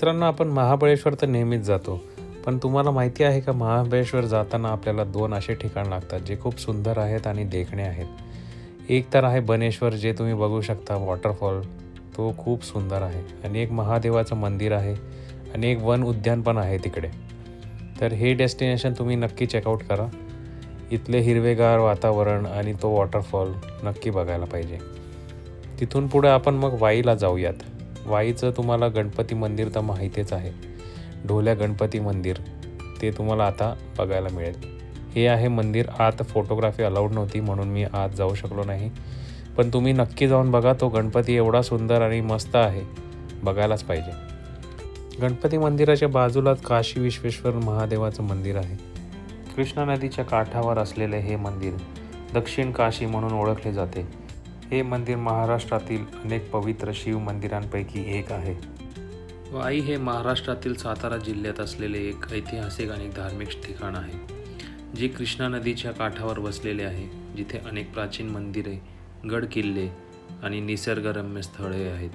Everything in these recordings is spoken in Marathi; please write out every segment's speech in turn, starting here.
मित्रांनो आपण महाबळेश्वर तर नेहमीच जातो. पण तुम्हाला माहिती आहे का महाबळेश्वर जाताना आपल्याला दोन असे ठिकाण लागतात जे खूप सुंदर आहेत आणि देखणे आहेत. एक तर आहे बनेश्वर जे तुम्ही बघू शकता वॉटरफॉल. तो खूप सुंदर आहे. आणि एक महादेवाचं मंदिर आहे. आणि एक वन उद्यान पण आहे तिकडे. तर हे डेस्टिनेशन तुम्ही नक्की चेकआउट करा. इथले हिरवेगार वातावरण आणि तो वॉटरफॉल नक्की बघायला पाहिजे. तिथून पुढे आपण मग वाईला जाऊयात. वाईचं तुम्हाला गणपती मंदिर तर माहितीच आहे. ढोल्या गणपती मंदिर ते तुम्हाला आता बघायला मिळेल. हे आहे मंदिर आत फोटोग्राफी अलाउड नव्हती म्हणून मी आत जाऊ शकलो नाही. पण तुम्ही नक्की जाऊन बघा तो गणपती एवढा सुंदर आणि मस्त आहे. बघायलाच पाहिजे. गणपती मंदिराच्या बाजूलाच काशी विश्वेश्वर महादेवाचं मंदिर आहे. कृष्णा नदीच्या काठावर असलेले हे मंदिर दक्षिण काशी म्हणून ओळखले जाते. हे मंदिर महाराष्ट्रातील अनेक पवित्र शिव मंदिरांपैकी एक आहे. वाई हे महाराष्ट्रातील सातारा जिल्ह्यात असलेले एक ऐतिहासिक आणि धार्मिक ठिकाण आहे जे कृष्णा नदीच्या काठावर वसलेले आहे जिथे अनेक प्राचीन मंदिरे गड किल्ले आणि निसर्गरम्य स्थळे आहेत.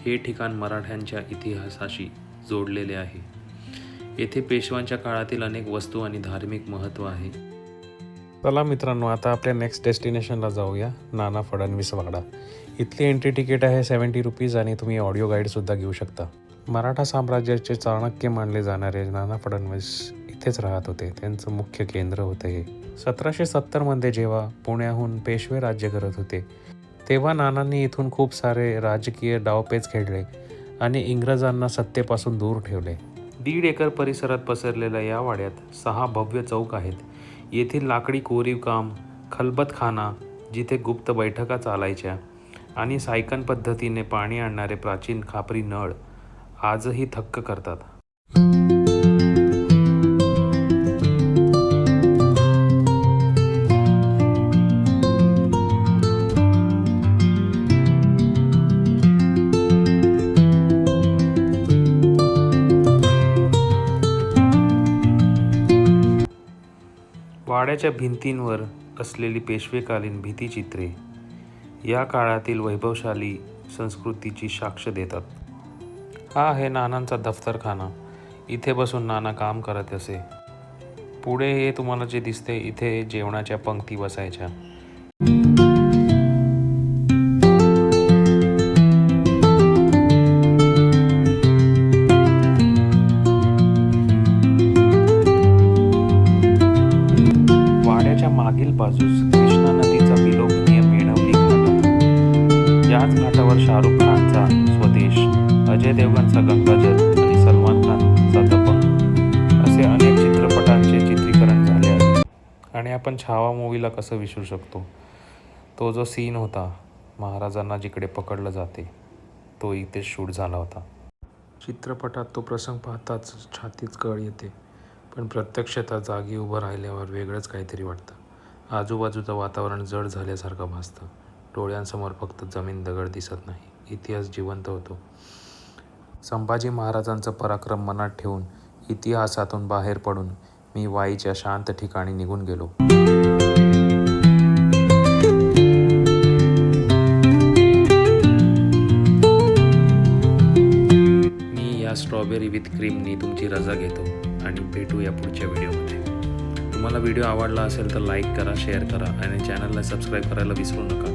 हे ठिकाण मराठ्यांच्या इतिहासाशी जोडलेले आहे. येथे पेशवांच्या काळातील अनेक वस्तू आणि धार्मिक महत्त्व आहे. चला मित्रांनो आता आपल्या नेक्स्ट डेस्टिनेशनला जाऊया नाना फडणवीस वाडा इथली एंट्री तिकीट आहे सेवन्टी रुपीज आणि तुम्ही ऑडिओ गाईडसुद्धा घेऊ शकता. मराठा साम्राज्याचे चाणक्य मानले जाणारे नाना फडणवीस इथेच राहत होते. त्यांचं मुख्य केंद्र होतं हे. सतराशे सत्तरमध्ये जेव्हा पुण्याहून पेशवे राज्य करत होते तेव्हा नानांनी इथून खूप सारे राजकीय डावपेच खेळले आणि इंग्रजांना सत्तेपासून दूर ठेवले. दीड एकर परिसरात पसरलेल्या या वाड्यात सहा भव्य चौक आहेत. येथील लाकडी कोरीव काम खलबतखाना जिथे गुप्त बैठका चालायच्या आणि सायकन पद्धतीने पाणी आणणारे प्राचीन खापरी नळ आजही थक्क करतात. वाड्याच्या भिंतींवर असलेली पेशवेकालीन भीतीचित्रे या काळातील वैभवशाली संस्कृतीची साक्ष देतात. हा आहे नानांचा दफ्तरखाना. इथे बसून नाना काम करत असे. पुढे हे तुम्हाला जे दिसते इथे जेवणाच्या पंक्ती बसायच्या. वाड्याच्या बाजूस कृष्णा नदीचा विलोभनीय मेणवली घाट आहे याच घाटावर शाहरुख खानचा स्वदेश अजय देवगणचा गंगाजल आणि सलमान खानचा दबंग असे अनेक चित्रपटांचे चित्रीकरण झाले आहे. आणि आपण छावा मूवीला कसं विसरू शकतो? तो जो सीन होता महाराजांना जिकडे पकडलं जाते तो इथे शूट झाला होता. चित्रपटात तो प्रसंग पाहताच छातीत कळ येते पण प्रत्यक्ष त्या जागी उभं राहिल्यावर वेगळंच काहीतरी वाटतं. आजूबाजूचं वातावरण जड झाल्यासारखं भासतं. डोळ्यांसमोर फक्त जमीन दगड दिसत नाही. इतिहास जिवंत होतो. संभाजी महाराजांचं पराक्रम मनात ठेवून इतिहासातून बाहेर पडून मी वाईच्या शांत ठिकाणी निघून गेलो. मी या स्ट्रॉबेरी विथ क्रीमनी तुमची रजा घेतो आणि भेटू या पुढच्या व्हिडिओमध्ये. तुम्हाला व्हिडिओ आवडला असेल तर लाईक करा शेअर करा आणि चॅनलला सबस्क्राईब करायला विसरू नका.